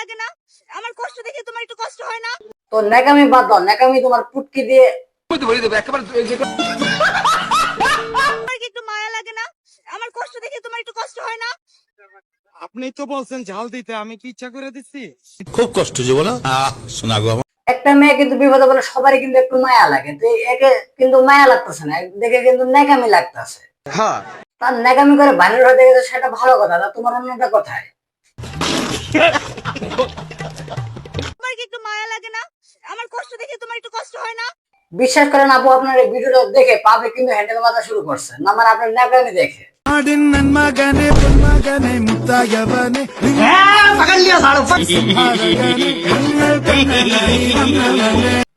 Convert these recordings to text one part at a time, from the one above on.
লাগে না? আমার কষ্ট দেখে তোমার একটু কষ্ট হয় না? তো নেকামি বাদ দাও নেকামি তোমার পুটকি দিয়ে একটু মায়া লাগে না? আমার কষ্ট দেখে তোমার একটু কষ্ট হয় না? আপনি তো বলছেন ঝাল দিতে আমি কি ইচ্ছা করে দিচ্ছি? খুব কষ্ট যে বলো শোনা গো। একটা মেয়ে কিন্তু বিপদে বলে সবারই কিন্তু একটু মায়া লাগে। তো একে কিন্তু মায়া লাগতেছে না দেখে কিন্তু নেকামি লাগতেছে। হ্যাঁ। তার করে গেছে সেটা ভালো কথা তা তোমার অন্যটা কোথায়? তোমার কি একটু মায়া লাগে না? আমার কষ্ট দেখে তোমার একটু কষ্ট হয় না? বিশ্বাস করেন আপু আপনার এই ভিডিওটা দেখে পাবলিক কিন্তু হ্যান্ডেল মাথা শুরু করছে। না মানে আপনার নেকামি দেখে।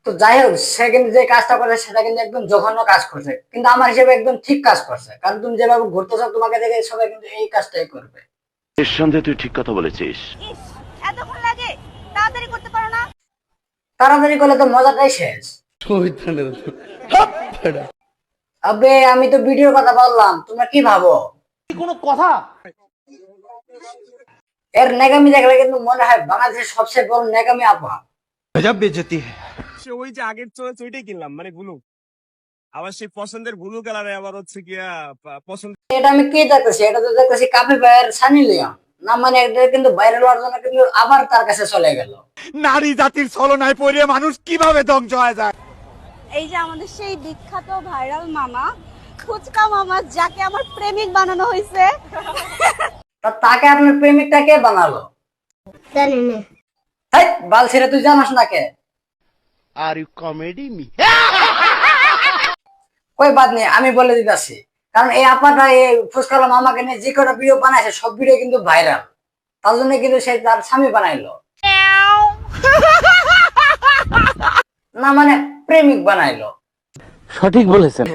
তো যাই হোক সে কিন্তু যে কাজটা করে সেটা কিন্তু একদম জঘন্য কাজ করছে। কিন্তু আমার হিসেবে একদম ঠিক কাজ করছে। কারণ তুমি যেভাবে ঘুরতে চাও তোমাকে দেখে সবাই কিন্তু এই কাজটাই করবে। নিঃসন্দেহে তুই ঠিক কথা বলেছিস। এতক্ষণ লাগে। তাড়াতাড়ি করতে পারো না। তাড়াতাড়ি করলে তো মজাটাই শেষ। আবে আমি তো ভিডিওর কথা বললাম তোমরা কি ভাবো? কোনো কথা? এর নেগামি দেখলে কিন্তু মনে হয় বাংলাদেশের সবচেয়ে বড় নেগামি আপা গজব বেজতি। সে ওই যে আগের চয়েস ওইটাই কিনলাম মানে ব্লু আবার সেই পছন্দের ব্লু কালারে আবার হচ্ছে গিয়া পছন্দ এটা আমি কি দেখতেছি? এটা তো দেখতেছি কাপি ভাইয়ের সানি লিওন। না মানে এটা কিন্তু ভাইরাল হওয়ার জন্য কিন্তু আবার তার কাছে চলে গেল। নারী জাতির ছলনায় পড়ে মানুষ কীভাবে ধ্বংস হয়ে যায়? এই যে আমাদের সেই বিখ্যাত ভাইরাল মামা ফুচকা মামা যাকে আমার প্রেমিক বানানো হয়েছে তা তাকে আপনার প্রেমিকটা কে বানালো? হাই বাল ছেড়ে তুই জানাস না কে? আর ইউ কমেডি মি কই বাদ নেই আমি বলে দিতেছি। কারণ এই আপনারা এই ফুসকালা মামাকে নিয়ে যে কটা ভিডিও বানাইছে সব ভিডিও কিন্তু ভাইরাল তার জন্য কিন্তু সে তার স্বামী বানাইলো। না মানে প্রেমিক বানাইলো। সঠিক বলেছেন।